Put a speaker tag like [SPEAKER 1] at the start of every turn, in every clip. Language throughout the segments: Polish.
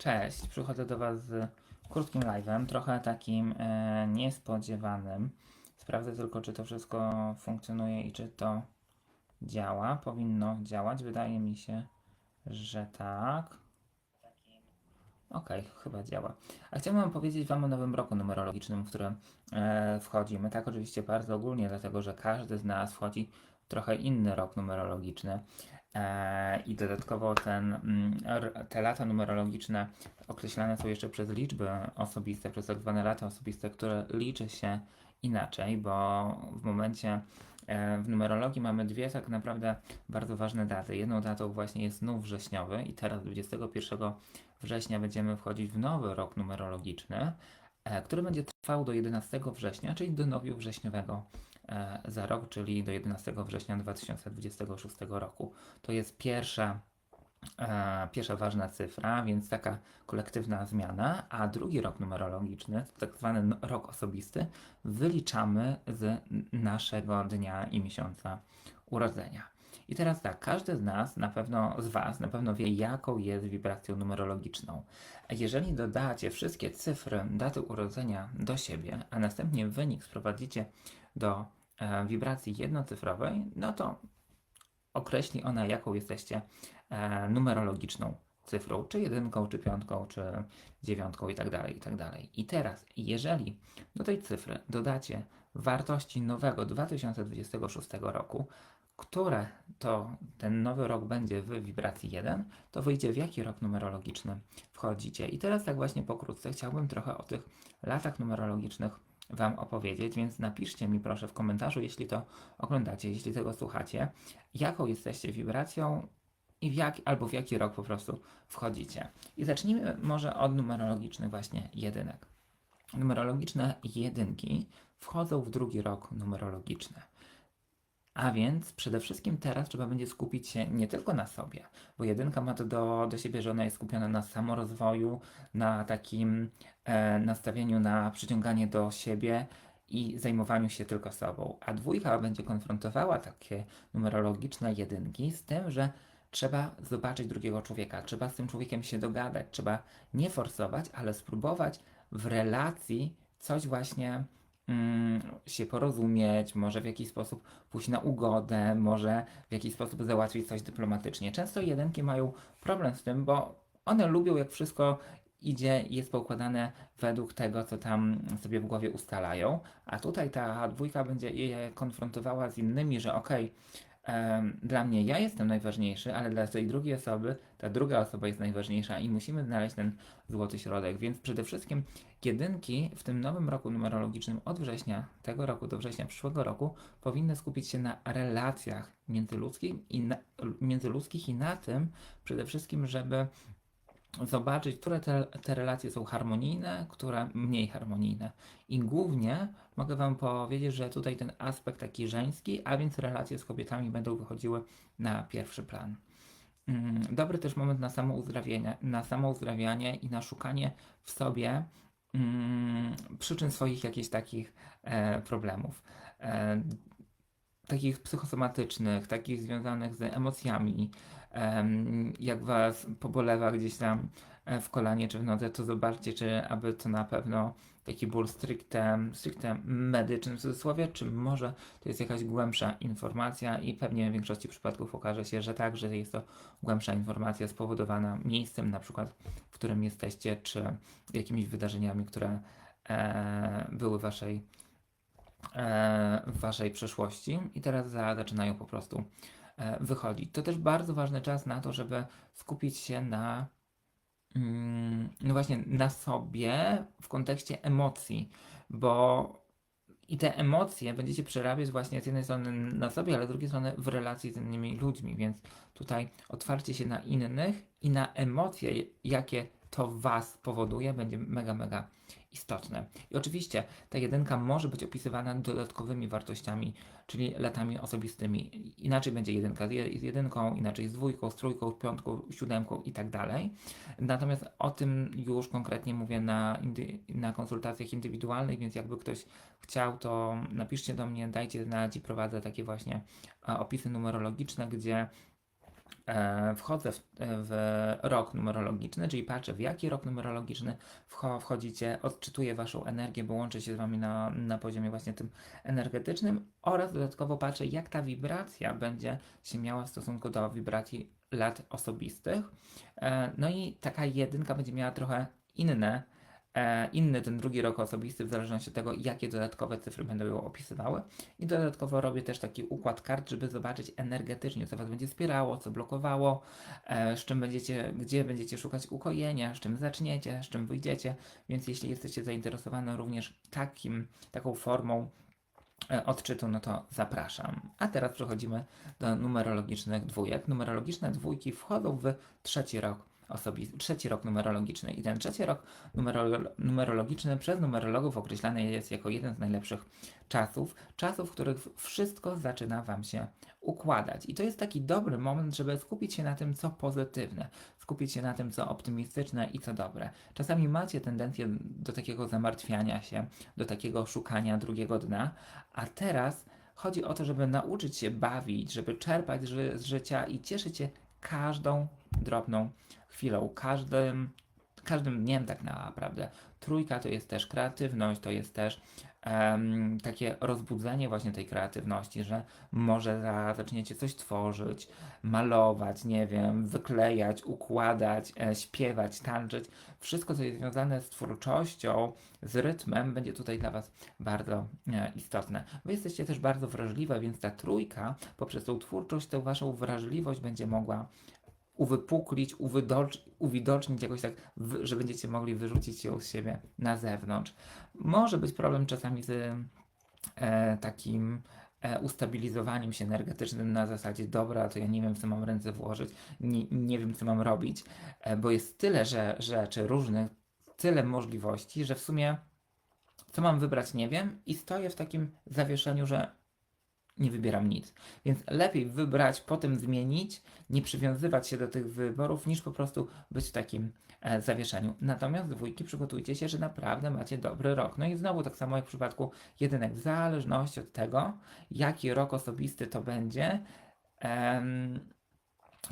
[SPEAKER 1] Cześć, przychodzę do Was z krótkim live'em, trochę takim e, niespodziewanym. Sprawdzę tylko, czy to wszystko funkcjonuje i czy to działa. Powinno działać, wydaje mi się, że tak. Okej, chyba działa. A chciałbym powiedzieć Wam o nowym roku numerologicznym, w którym e, wchodzimy. Tak, oczywiście bardzo ogólnie, dlatego że każdy z nas wchodzi w trochę inny rok numerologiczny. E, I dodatkowo ten, mm, te lata numerologiczne określane są jeszcze przez liczby osobiste, przez tak zwane lata osobiste, które liczy się inaczej, bo w momencie e, w numerologii mamy dwie tak naprawdę bardzo ważne daty. Jedną datą właśnie jest nów wrześniowy i teraz 21 września będziemy wchodzić w nowy rok numerologiczny, e, który będzie trwał do 11 września, czyli do nowiu wrześniowego za rok, czyli do 11 września 2026 roku. To jest pierwsza, e, pierwsza ważna cyfra, więc taka kolektywna zmiana, a drugi rok numerologiczny, tak zwany rok osobisty, wyliczamy z naszego dnia i miesiąca urodzenia. I teraz tak, każdy z nas, na pewno z Was, na pewno wie, jaką jest wibracją numerologiczną. Jeżeli dodacie wszystkie cyfry daty urodzenia do siebie, a następnie wynik sprowadzicie do e, wibracji jednocyfrowej, no to określi ona, jaką jesteście e, numerologiczną cyfrą, czy jedynką, czy piątką, czy dziewiątką i tak dalej, i tak dalej. I teraz, jeżeli do tej cyfry dodacie wartości nowego 2026 roku, które to ten nowy rok będzie w wibracji 1, to wyjdzie w jaki rok numerologiczny wchodzicie. I teraz tak właśnie pokrótce chciałbym trochę o tych latach numerologicznych Wam opowiedzieć, więc napiszcie mi proszę w komentarzu, jeśli to oglądacie, jeśli tego słuchacie, jaką jesteście wibracją i w jak, albo w jaki rok po prostu wchodzicie. I zacznijmy może od numerologicznych właśnie jedynek. Numerologiczne jedynki wchodzą w drugi rok numerologiczny. A więc przede wszystkim teraz trzeba będzie skupić się nie tylko na sobie, bo jedynka ma to do, do siebie, że ona jest skupiona na samorozwoju, na takim e, nastawieniu na przyciąganie do siebie i zajmowaniu się tylko sobą. A dwójka będzie konfrontowała takie numerologiczne jedynki z tym, że trzeba zobaczyć drugiego człowieka, trzeba z tym człowiekiem się dogadać, trzeba nie forsować, ale spróbować w relacji coś właśnie się porozumieć, może w jakiś sposób pójść na ugodę, może w jakiś sposób załatwić coś dyplomatycznie. Często jedynki mają problem z tym, bo one lubią, jak wszystko idzie jest poukładane według tego, co tam sobie w głowie ustalają, a tutaj ta dwójka będzie je konfrontowała z innymi, że okej, em, dla mnie ja jestem najważniejszy, ale dla tej drugiej osoby ta druga osoba jest najważniejsza i musimy znaleźć ten złoty środek, więc przede wszystkim jedynki w tym nowym roku numerologicznym od września tego roku do września przyszłego roku powinny skupić się na relacjach międzyludzkich i na, międzyludzkich i na tym przede wszystkim, żeby zobaczyć, które te, te relacje są harmonijne, które mniej harmonijne. I głównie mogę Wam powiedzieć, że tutaj ten aspekt taki żeński, a więc relacje z kobietami będą wychodziły na pierwszy plan. Mm, Dobry też moment na samouzdrawianie, na samouzdrawianie i na szukanie w sobie mm, przyczyn swoich jakichś takich e, problemów. Takich psychosomatycznych, takich związanych z emocjami. Em, jak was pobolewa gdzieś tam e, w kolanie czy w nodze, to zobaczcie, czy aby to na pewno taki ból stricte, stricte medyczny w cudzysłowie, czy może to jest jakaś głębsza informacja i pewnie w większości przypadków okaże się, że tak, że jest to głębsza informacja spowodowana miejscem na przykład, w którym jesteście, czy jakimiś wydarzeniami, które e, były waszej w waszej przeszłości i teraz za, zaczynają po prostu e, wychodzić. To też bardzo ważny czas na to, żeby skupić się na mm, no właśnie na sobie w kontekście emocji, bo i te emocje będziecie przerabiać właśnie z jednej strony na sobie, ale z drugiej strony w relacji z innymi ludźmi, więc tutaj otwarcie się na innych i na emocje, jakie to Was powoduje, będzie mega, mega istotne. I oczywiście ta jedynka może być opisywana dodatkowymi wartościami, czyli latami osobistymi. Inaczej będzie jedynka z je- z jedynką, inaczej z dwójką, z trójką, piątką, siódemką i tak dalej. Natomiast o tym już konkretnie mówię na, na konsultacjach indywidualnych, więc jakby ktoś chciał, to napiszcie do mnie, dajcie znać i prowadzę takie właśnie opisy numerologiczne, gdzie wchodzę w, w rok numerologiczny, czyli patrzę w jaki rok numerologiczny wcho- wchodzicie, odczytuję waszą energię, bo łączę się z wami na, na poziomie właśnie tym energetycznym oraz dodatkowo patrzę jak ta wibracja będzie się miała w stosunku do wibracji lat osobistych. E, no i taka jedynka będzie miała trochę inne e, inny ten drugi rok osobisty, w zależności od tego, jakie dodatkowe cyfry będą ją opisywały. I dodatkowo robię też taki układ kart, żeby zobaczyć energetycznie, co Was będzie wspierało, co blokowało, e, z czym będziecie, gdzie będziecie szukać ukojenia, z czym zaczniecie, z czym wyjdziecie. Więc jeśli jesteście zainteresowane również takim, taką formą e, odczytu, no to zapraszam. A teraz przechodzimy do numerologicznych dwójek. Numerologiczne dwójki wchodzą w trzeci rok osobisty, trzeci rok numerologiczny. I ten trzeci rok numerolo- numerologiczny przez numerologów określany jest jako jeden z najlepszych czasów, czasów, w których wszystko zaczyna Wam się układać. I to jest taki dobry moment, żeby skupić się na tym, co pozytywne, skupić się na tym, co optymistyczne i co dobre. Czasami macie tendencję do takiego zamartwiania się, do takiego szukania drugiego dna, a teraz chodzi o to, żeby nauczyć się bawić, żeby czerpać z życia i cieszyć się każdą drobną chwilą, każdym, każdym dniem tak naprawdę. Trójka to jest też kreatywność, to jest też em, takie rozbudzenie właśnie tej kreatywności, że może za, zaczniecie coś tworzyć, malować, nie wiem, wyklejać, układać, e, śpiewać, tańczyć. Wszystko, co jest związane z twórczością, z rytmem, będzie tutaj dla Was bardzo e, istotne. Wy jesteście też bardzo wrażliwe, więc ta trójka poprzez tą twórczość, tę Waszą wrażliwość będzie mogła uwypuklić, uwidocznić jakoś tak, że będziecie mogli wyrzucić ją z siebie na zewnątrz. Może być problem czasami z e, takim e, ustabilizowaniem się energetycznym na zasadzie dobra, to ja nie wiem, co mam ręce włożyć, nie, nie wiem, co mam robić, e, bo jest tyle że, rzeczy różnych, tyle możliwości, że w sumie co mam wybrać nie wiem i stoję w takim zawieszeniu, że nie wybieram nic. Więc lepiej wybrać, potem zmienić, nie przywiązywać się do tych wyborów, niż po prostu być w takim e, zawieszeniu. Natomiast dwójki przygotujcie się, że naprawdę macie dobry rok. No i znowu tak samo jak w przypadku jedynek, w zależności od tego, jaki rok osobisty to będzie, em,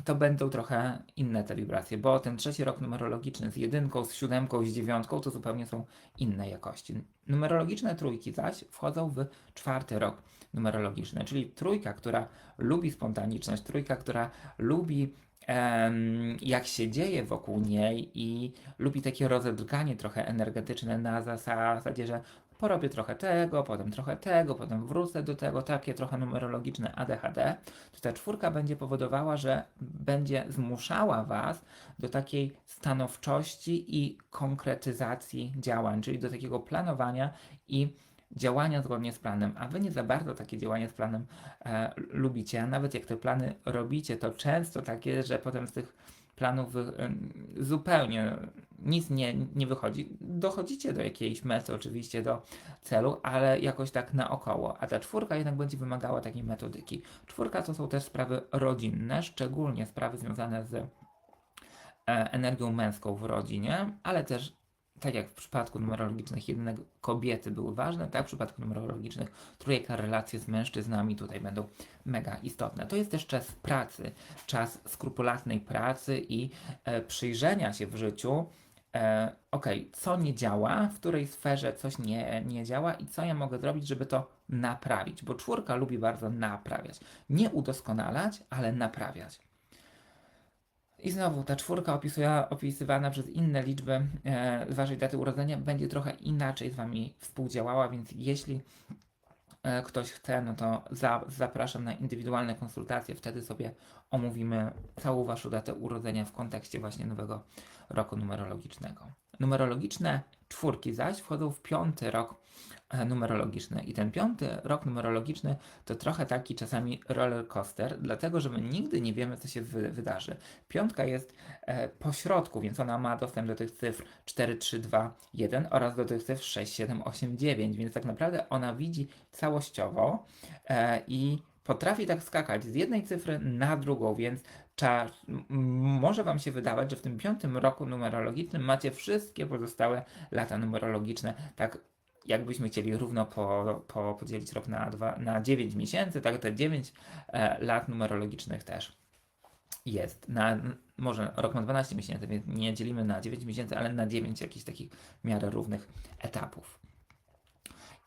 [SPEAKER 1] to będą trochę inne te wibracje, bo ten trzeci rok numerologiczny z jedynką, z siódemką, z dziewiątką to zupełnie są inne jakości. Numerologiczne trójki zaś wchodzą w czwarty rok numerologiczny, czyli trójka, która lubi spontaniczność, trójka, która lubi em, jak się dzieje wokół niej i lubi takie rozedrganie trochę energetyczne na zasadzie, że porobię trochę tego, potem trochę tego, potem wrócę do tego, takie trochę numerologiczne ADHD, to ta czwórka będzie powodowała, że będzie zmuszała Was do takiej stanowczości i konkretyzacji działań, czyli do takiego planowania i działania zgodnie z planem, a Wy nie za bardzo takie działania z planem e, lubicie, a nawet jak te plany robicie, to często takie, że potem z tych planów em, zupełnie nic nie, nie wychodzi. Dochodzicie do jakiejś mety, oczywiście do celu, ale jakoś tak naokoło. A ta czwórka jednak będzie wymagała takiej metodyki. Czwórka to są też sprawy rodzinne, szczególnie sprawy związane z e, energią męską w rodzinie, ale też tak jak w przypadku numerologicznych jedynek kobiety były ważne, tak w przypadku numerologicznych trójka relacje z mężczyznami tutaj będą mega istotne. To jest też czas pracy, czas skrupulatnej pracy i e, przyjrzenia się w życiu, e, ok, co nie działa, w której sferze coś nie, nie działa i co ja mogę zrobić, żeby to naprawić, bo czwórka lubi bardzo naprawiać. Nie udoskonalać, ale naprawiać. I znowu ta czwórka opisuje, opisywana przez inne liczby e, waszej daty urodzenia będzie trochę inaczej z wami współdziałała, więc jeśli e, ktoś chce, no to za, zapraszam na indywidualne konsultacje, wtedy sobie omówimy całą waszą datę urodzenia w kontekście właśnie nowego roku numerologicznego. Numerologiczne czwórki zaś wchodzą w piąty rok e, numerologiczny. I ten piąty rok numerologiczny to trochę taki czasami roller coaster, dlatego że my nigdy nie wiemy, co się wy wydarzy. Piątka jest e, po środku, więc ona ma dostęp do tych cyfr 4, 3, 2, 1 oraz do tych cyfr 6, 7, 8, 9, więc tak naprawdę ona widzi całościowo e, i potrafi tak skakać z jednej cyfry na drugą, więc może Wam się wydawać, że w tym piątym roku numerologicznym macie wszystkie pozostałe lata numerologiczne, tak jakbyśmy chcieli równo po, po, podzielić rok na, dwa, na 9 miesięcy, tak te 9 e, lat numerologicznych też jest. Na, może rok ma 12 miesięcy, więc nie dzielimy na 9 miesięcy, ale na 9 jakichś takich w miarę równych etapów.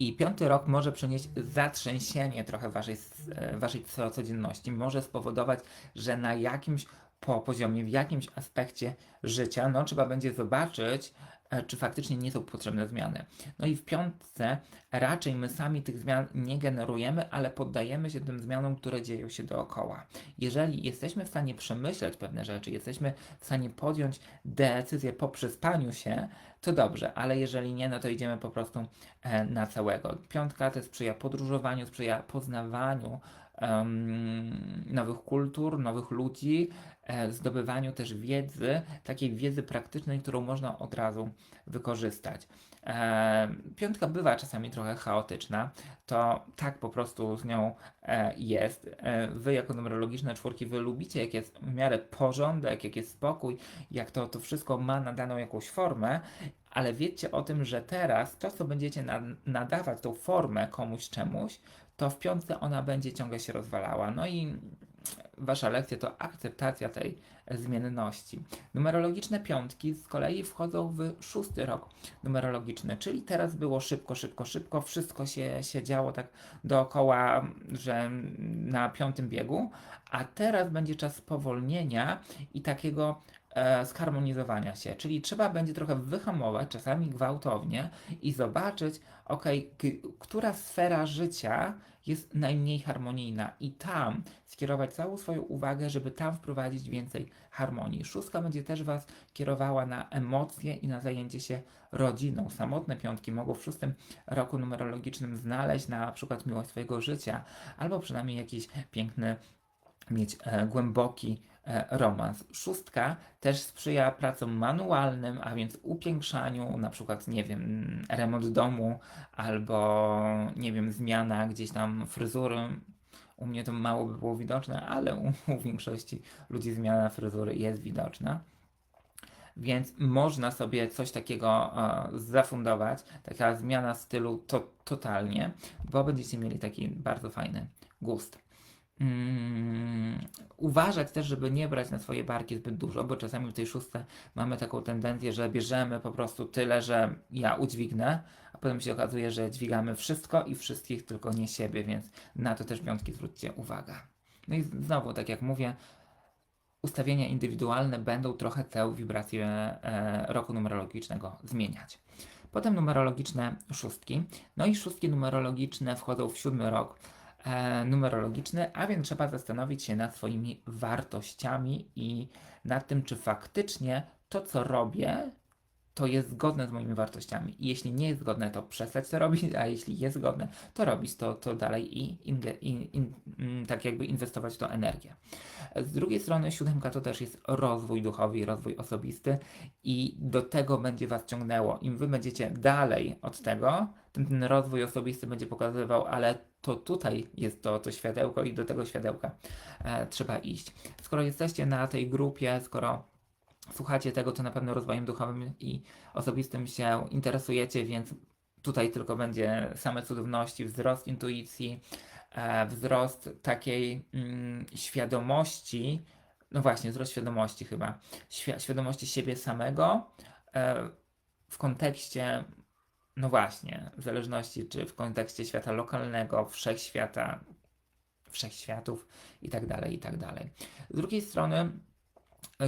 [SPEAKER 1] I piąty rok może przynieść zatrzęsienie trochę waszej, e, waszej co- codzienności. Może spowodować, że na jakimś po poziomie, w jakimś aspekcie życia, no trzeba będzie zobaczyć, czy faktycznie nie są potrzebne zmiany. No i w piątce raczej my sami tych zmian nie generujemy, ale poddajemy się tym zmianom, które dzieją się dookoła. Jeżeli jesteśmy w stanie przemyśleć pewne rzeczy, jesteśmy w stanie podjąć decyzję po przespaniu się, to dobrze, ale jeżeli nie, no to idziemy po prostu e, na całego. Piątka też sprzyja podróżowaniu, sprzyja poznawaniu nowych kultur, nowych ludzi, e, zdobywaniu też wiedzy, takiej wiedzy praktycznej, którą można od razu wykorzystać. E, piątka bywa czasami trochę chaotyczna, to tak po prostu z nią e, jest. Wy jako numerologiczne czwórki, wy lubicie jak jest w miarę porządek, jak jest spokój, jak to, to wszystko ma nadaną jakąś formę, ale wiedzcie o tym, że teraz to, co będziecie na, nadawać tą formę komuś czemuś, to w piątce ona będzie ciągle się rozwalała. No i wasza lekcja to akceptacja tej zmienności. Numerologiczne piątki z kolei wchodzą w szósty rok numerologiczny, czyli teraz było szybko, szybko, szybko, wszystko się, się działo tak dookoła, że na piątym biegu, a teraz będzie czas spowolnienia i takiego e, zharmonizowania się, czyli trzeba będzie trochę wyhamować, czasami gwałtownie i zobaczyć, ok, która sfera życia jest najmniej harmonijna i tam skierować całą swoją uwagę, żeby tam wprowadzić więcej harmonii. Szóstka będzie też Was kierowała na emocje i na zajęcie się rodziną. Samotne piątki mogą w szóstym roku numerologicznym znaleźć na przykład miłość swojego życia, albo przynajmniej jakiś piękny, mieć e, głęboki romans. Szóstka też sprzyja pracom manualnym, a więc upiększaniu, na przykład, nie wiem, remont domu, albo, nie wiem, zmiana gdzieś tam fryzury. U mnie to mało by było widoczne, ale u, u większości ludzi zmiana fryzury jest widoczna. Więc można sobie coś takiego e, zafundować, taka zmiana stylu to, totalnie, bo będziecie mieli taki bardzo fajny gust. Mm, uważać też, żeby nie brać na swoje barki zbyt dużo, bo czasami w tej szóstce mamy taką tendencję, że bierzemy po prostu tyle, że ja udźwignę, a potem się okazuje, że dźwigamy wszystko i wszystkich, tylko nie siebie, więc na to też piątki zwróćcie uwagę. No i znowu, tak jak mówię, ustawienia indywidualne będą trochę tę wibrację e, roku numerologicznego zmieniać. Potem numerologiczne szóstki. No i szóstki numerologiczne wchodzą w siódmy rok numerologiczny, a więc trzeba zastanowić się nad swoimi wartościami i nad tym, czy faktycznie to, co robię, to jest zgodne z moimi wartościami. I jeśli nie jest zgodne, to przestać to robić, a jeśli jest zgodne, to robić to, to dalej i in, in, in, mm, tak jakby inwestować w to energię. Z drugiej strony siódemka to też jest rozwój duchowy rozwój osobisty i do tego będzie Was ciągnęło. Im Wy będziecie dalej od tego, tym ten rozwój osobisty będzie pokazywał, ale to tutaj jest to, to światełko i do tego światełka e, trzeba iść. Skoro jesteście na tej grupie, skoro słuchacie tego, to na pewno rozwojem duchowym i osobistym się interesujecie, więc tutaj tylko będzie same cudowności, wzrost intuicji, e, wzrost takiej mm, świadomości, no właśnie, wzrost świadomości chyba, Świ- świadomości siebie samego e, w kontekście, no właśnie, w zależności czy w kontekście świata lokalnego, wszechświata, wszechświatów i tak dalej, i tak dalej. Z drugiej strony,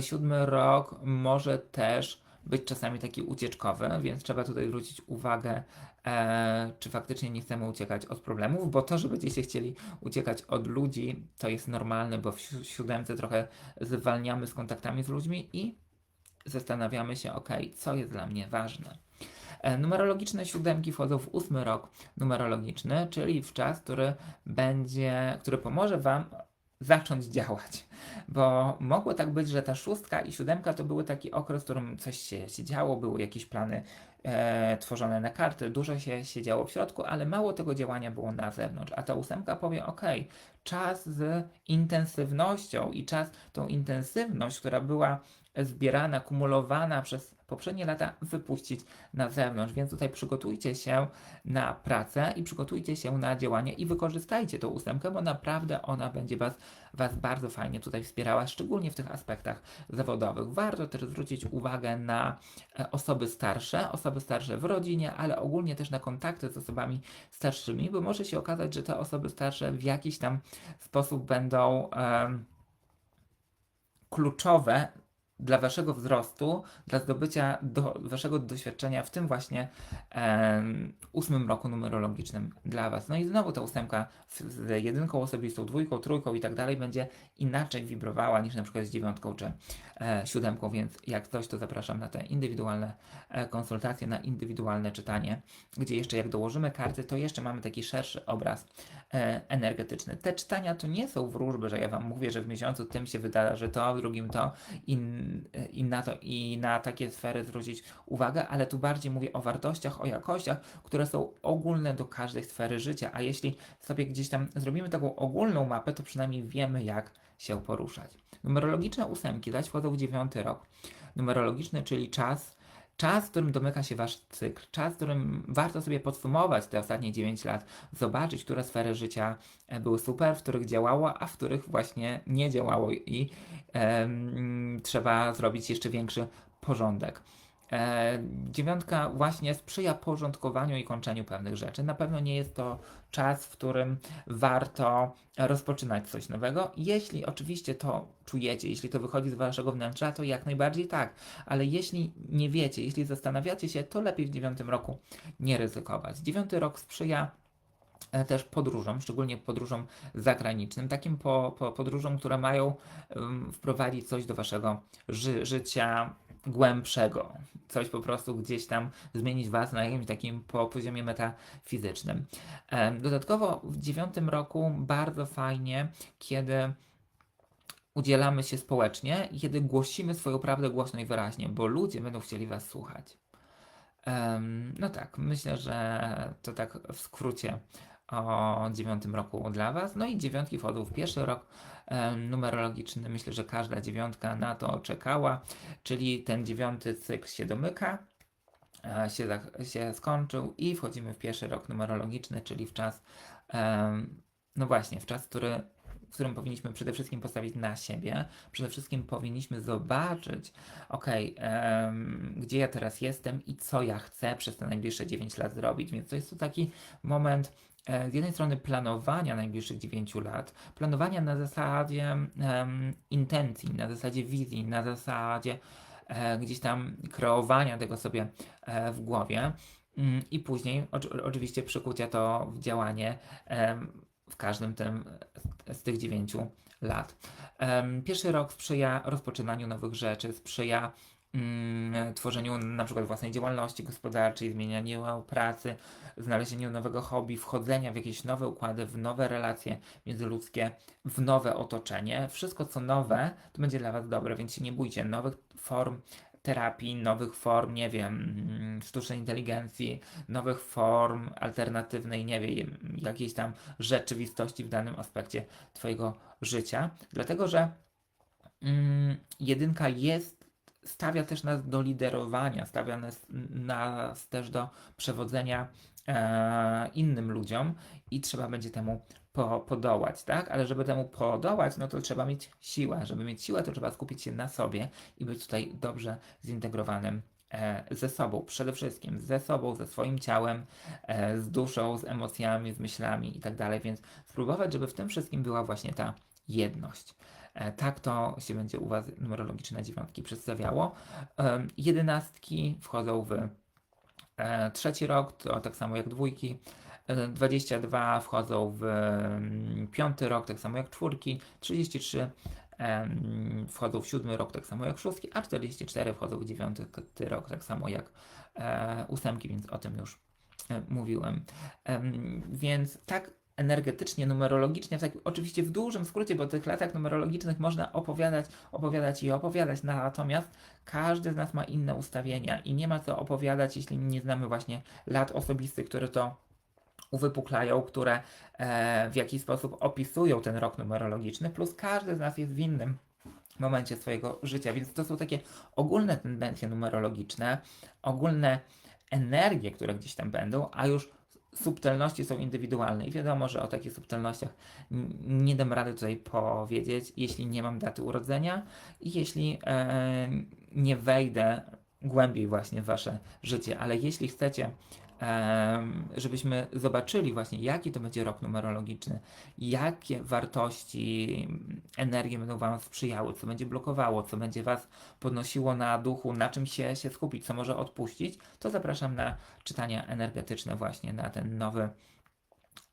[SPEAKER 1] siódmy rok może też być czasami taki ucieczkowy, więc trzeba tutaj zwrócić uwagę, e, czy faktycznie nie chcemy uciekać od problemów, bo to, że będziecie chcieli uciekać od ludzi, to jest normalne, bo w si- siódemce trochę zwalniamy z kontaktami z ludźmi i zastanawiamy się, ok, co jest dla mnie ważne. E, Numerologiczne siódemki wchodzą w ósmy rok numerologiczny, czyli w czas, który będzie, który pomoże Wam zacząć działać. Bo mogło tak być, że ta szóstka i siódemka to były taki okres, w którym coś się, się działo, były jakieś plany e, tworzone na karty, dużo się, się działo w środku, ale mało tego działania było na zewnątrz. A ta ósemka powie, ok, czas z intensywnością i czas, tą intensywność, która była zbierana, kumulowana przez poprzednie lata wypuścić na zewnątrz. Więc tutaj przygotujcie się na pracę i przygotujcie się na działanie i wykorzystajcie tą ósemkę, bo naprawdę ona będzie was, was bardzo fajnie tutaj wspierała, szczególnie w tych aspektach zawodowych. Warto też zwrócić uwagę na e, osoby starsze, osoby starsze w rodzinie, ale ogólnie też na kontakty z osobami starszymi, bo może się okazać, że te osoby starsze w jakiś tam sposób będą em, kluczowe dla waszego wzrostu, dla zdobycia do, waszego doświadczenia w tym właśnie ósmym roku numerologicznym dla was. No i znowu ta ósemka z, z jedynką osobistą, dwójką, trójką i tak dalej będzie inaczej wibrowała niż na przykład z dziewiątką czy e, siódemką, więc jak coś, to zapraszam na te indywidualne e, konsultacje, na indywidualne czytanie, gdzie jeszcze jak dołożymy karty, to jeszcze mamy taki szerszy obraz energetyczny. Te czytania to nie są wróżby, że ja wam mówię, że w miesiącu tym się wydarzy to, drugim to i, i, na to i na takie sfery zwrócić uwagę, ale tu bardziej mówię o wartościach, o jakościach, które są ogólne do każdej sfery życia, a jeśli sobie gdzieś tam zrobimy taką ogólną mapę, to przynajmniej wiemy jak się poruszać. Numerologiczne ósemki zaś wchodzą w dziewiąty rok. Numerologiczny, czyli czas, czas, w którym domyka się wasz cykl, czas, w którym warto sobie podsumować te ostatnie 9 lat, zobaczyć, które sfery życia e, były super, w których działało, a w których właśnie nie działało i em, trzeba zrobić jeszcze większy porządek. E, dziewiątka właśnie sprzyja porządkowaniu i kończeniu pewnych rzeczy. Na pewno nie jest to czas, w którym warto rozpoczynać coś nowego. Jeśli oczywiście to czujecie, jeśli to wychodzi z waszego wnętrza, to jak najbardziej tak. Ale jeśli nie wiecie, jeśli zastanawiacie się, to lepiej w dziewiątym roku nie ryzykować. Dziewiąty rok sprzyja też podróżom, szczególnie podróżom zagranicznym, takim po, po podróżom, które mają um, wprowadzić coś do waszego ży życia głębszego, coś po prostu gdzieś tam zmienić was na jakimś takim po poziomie metafizycznym. Em, Dodatkowo w dziewiątym roku bardzo fajnie, kiedy udzielamy się społecznie kiedy głosimy swoją prawdę głośno i wyraźnie, bo ludzie będą chcieli was słuchać. No tak, myślę, że to tak w skrócie o dziewiątym roku dla Was. No i dziewiątki wchodzą w pierwszy rok numerologiczny. Myślę, że każda dziewiątka na to czekała, czyli ten dziewiąty cykl się domyka, e, się, się skończył i wchodzimy w pierwszy rok numerologiczny, czyli w czas, no właśnie, w czas, który w którym powinniśmy przede wszystkim postawić na siebie, przede wszystkim powinniśmy zobaczyć, ok, gdzie ja teraz jestem i co ja chcę przez te najbliższe 9 lat zrobić. Więc to jest to taki moment z jednej strony planowania najbliższych 9 lat, planowania na zasadzie em, intencji, na zasadzie wizji, na zasadzie e, gdzieś tam kreowania tego sobie e, w głowie. Mm, I później oczy- oczywiście przykucia to w działanie w każdym tym z tych dziewięciu lat. Em, Pierwszy rok sprzyja rozpoczynaniu nowych rzeczy, sprzyja mm, tworzeniu na przykład własnej działalności gospodarczej, zmienianiu pracy, znalezieniu nowego hobby, wchodzenia w jakieś nowe układy, w nowe relacje międzyludzkie, w nowe otoczenie. Wszystko co nowe, to będzie dla Was dobre, więc się nie bójcie nowych form terapii, nowych form, nie wiem, mm, sztucznej inteligencji, nowych form alternatywnej, nie wiem, jakiejś tam rzeczywistości w danym aspekcie Twojego życia. Dlatego, że mm, jedynka jest, stawia też nas do liderowania, stawia nas, nas też do przewodzenia e, innym ludziom i trzeba będzie temu po, podołać, tak? Ale żeby temu podołać, no to trzeba mieć siłę. Żeby mieć siłę, to trzeba skupić się na sobie i być tutaj dobrze zintegrowanym e, ze sobą, przede wszystkim ze sobą, ze swoim ciałem, e, z duszą, z emocjami, z myślami i tak dalej, więc spróbować, żeby w tym wszystkim była właśnie ta jedność. E, Tak to się będzie u Was numerologiczne dziewiątki przedstawiało. Jedenastki wchodzą w e, trzeci rok, to tak samo jak dwójki. E, 22 wchodzą w mm, piąty rok, tak samo jak czwórki. 33 em, wchodzą w siódmy rok, tak samo jak szóstki, a 44 wchodzą w dziewiąty rok, tak samo jak e, ósemki, więc o tym już e, mówiłem. Em, więc tak energetycznie, numerologicznie, w tak, oczywiście w dużym skrócie, bo tych latach numerologicznych można opowiadać, opowiadać i opowiadać, natomiast każdy z nas ma inne ustawienia i nie ma co opowiadać, jeśli nie znamy właśnie lat osobistych, które to uwypuklają, które e, w jakiś sposób opisują ten rok numerologiczny, plus każdy z nas jest w innym momencie swojego życia. Więc to są takie ogólne tendencje numerologiczne, ogólne energie, które gdzieś tam będą, a już subtelności są indywidualne i wiadomo, że o takich subtelnościach nie dam rady tutaj powiedzieć, jeśli nie mam daty urodzenia i jeśli e, nie wejdę głębiej właśnie w wasze życie, ale jeśli chcecie żebyśmy zobaczyli właśnie, jaki to będzie rok numerologiczny, jakie wartości, energie będą Wam sprzyjały, co będzie blokowało, co będzie Was podnosiło na duchu, na czym się, się skupić, co może odpuścić, to zapraszam na czytania energetyczne właśnie na ten nowy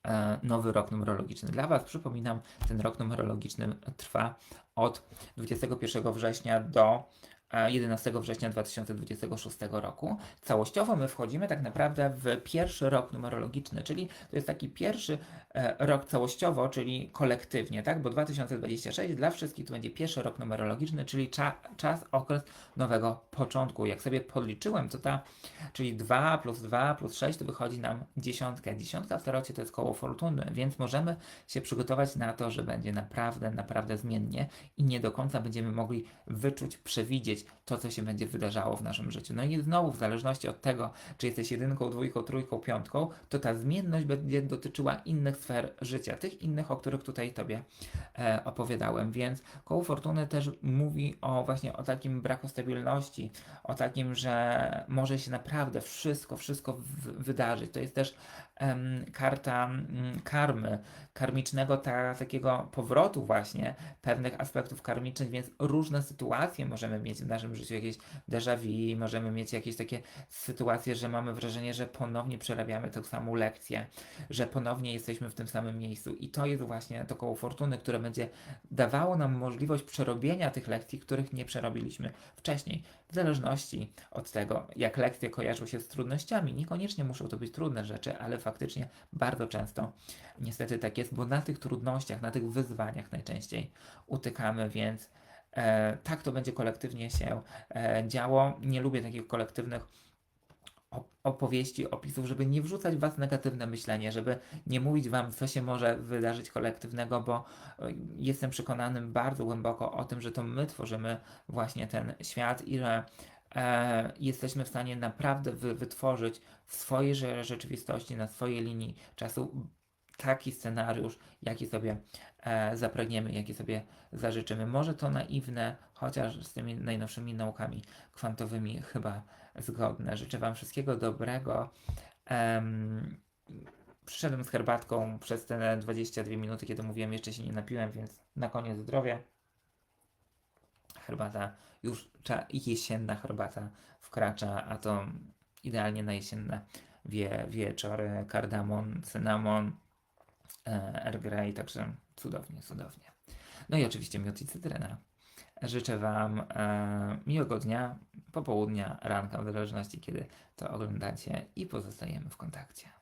[SPEAKER 1] e, nowy rok numerologiczny. Dla Was przypominam, ten rok numerologiczny trwa od 21 września do 11 września 2026 roku. Całościowo my wchodzimy tak naprawdę w pierwszy rok numerologiczny, czyli to jest taki pierwszy e, rok całościowo, czyli kolektywnie, tak? Bo 2026 dla wszystkich to będzie pierwszy rok numerologiczny, czyli cza, czas, okres nowego początku. Jak sobie podliczyłem, to ta, czyli 2 plus 2 plus 6 to wychodzi nam dziesiątka. Dziesiątka w tarocie to jest koło fortuny, więc możemy się przygotować na to, że będzie naprawdę, naprawdę zmiennie i nie do końca będziemy mogli wyczuć, przewidzieć to, co się będzie wydarzało w naszym życiu. No i znowu, w zależności od tego, czy jesteś jedynką, dwójką, trójką, piątką, to ta zmienność będzie dotyczyła innych sfer życia, tych innych, o których tutaj Tobie e, opowiadałem. Więc koło fortuny też mówi o właśnie o takim braku stabilności, o takim, że może się naprawdę wszystko, wszystko wydarzyć. To jest też karta mm, karmy, karmicznego ta, takiego powrotu właśnie pewnych aspektów karmicznych, więc różne sytuacje możemy mieć w naszym życiu, jakieś déjà vu, możemy mieć jakieś takie sytuacje, że mamy wrażenie, że ponownie przerabiamy tę samą lekcję, że ponownie jesteśmy w tym samym miejscu i to jest właśnie to koło fortuny, które będzie dawało nam możliwość przerobienia tych lekcji, których nie przerobiliśmy wcześniej, w zależności od tego, jak lekcje kojarzą się z trudnościami. Niekoniecznie muszą to być trudne rzeczy, ale faktycznie bardzo często niestety tak jest, bo na tych trudnościach, na tych wyzwaniach najczęściej utykamy, więc e, tak to będzie kolektywnie się e, działo. Nie lubię takich kolektywnych op- opowieści, opisów, żeby nie wrzucać Was negatywne myślenie, żeby nie mówić Wam, co się może wydarzyć kolektywnego, bo e, jestem przekonanym bardzo głęboko o tym, że to my tworzymy właśnie ten świat i że e, jesteśmy w stanie naprawdę wy, wytworzyć w swojej rze- rzeczywistości, na swojej linii czasu taki scenariusz, jaki sobie e, zapragniemy, jaki sobie zażyczymy. Może to naiwne, chociaż z tymi najnowszymi naukami kwantowymi chyba zgodne. Życzę Wam wszystkiego dobrego. Em, przyszedłem z herbatką przez te 22 minuty, kiedy mówiłem, jeszcze się nie napiłem, więc na koniec zdrowie. Herbata, już jesienna herbata wkracza, a to idealnie na jesienne wie, wieczory, kardamon, cynamon, Earl Grey, także cudownie, cudownie. No i oczywiście miód i cytryna. Życzę Wam e, miłego dnia, popołudnia, ranka, w zależności kiedy to oglądacie i pozostajemy w kontakcie.